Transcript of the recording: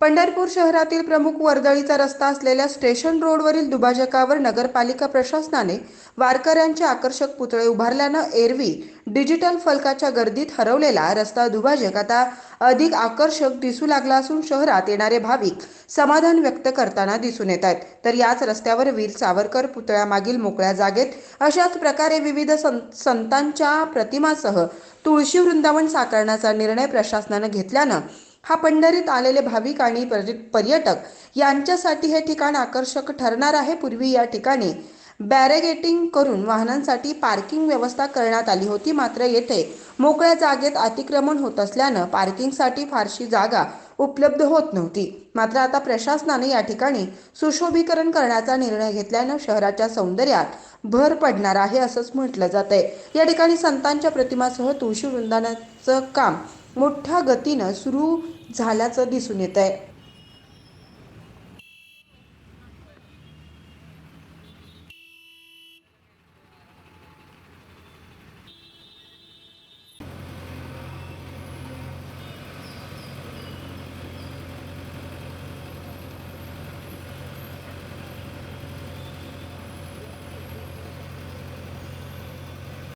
पंढरपूर शहरातील प्रमुख वर्दळीचा रस्ता असलेल्या स्टेशन रोडवरील दुभाजकावर नगरपालिका प्रशासनाने वारकऱ्यांचे आकर्षक पुतळे उभारल्यानं एरवी डिजिटल फलकाच्या गर्दीत हरवलेला रस्ता दुभाजक आता अधिक आकर्षक दिसू लागला असून शहरात येणारे भाविक समाधान व्यक्त करताना दिसून येत आहेत. तर याच रस्त्यावर वीर सावरकर पुतळ्यामागील मोकळ्या जागेत अशाच प्रकारे विविध सं संतांच्या प्रतिमासह तुळशी वृंदावन साकारण्याचा निर्णय प्रशासनानं घेतल्यानं हा पंढरीत आलेले भाविक आणि पर्यटक यांच्यासाठी हे ठिकाण आकर्षक ठरणार आहे. पूर्वी या ठिकाणी बॅरेगेटिंग करून वाहनांसाठी पार्किंग व्यवस्था करण्यात आली होती. मात्र येथे मोकळ्या जागेत अतिक्रमण होत असल्यानं पार्किंगसाठी फारशी जागा उपलब्ध होत नव्हती. मात्र आता प्रशासनाने या ठिकाणी सुशोभीकरण करण्याचा निर्णय घेतल्यानं शहराच्या सौंदर्यात भर पडणार आहे असंच म्हटलं जातंय. या ठिकाणी संतांच्या प्रतिमासह तुळशी वृंदानाचं काम मोठ्या गतीनं सुरू झाल्याचं दिसून येत आहे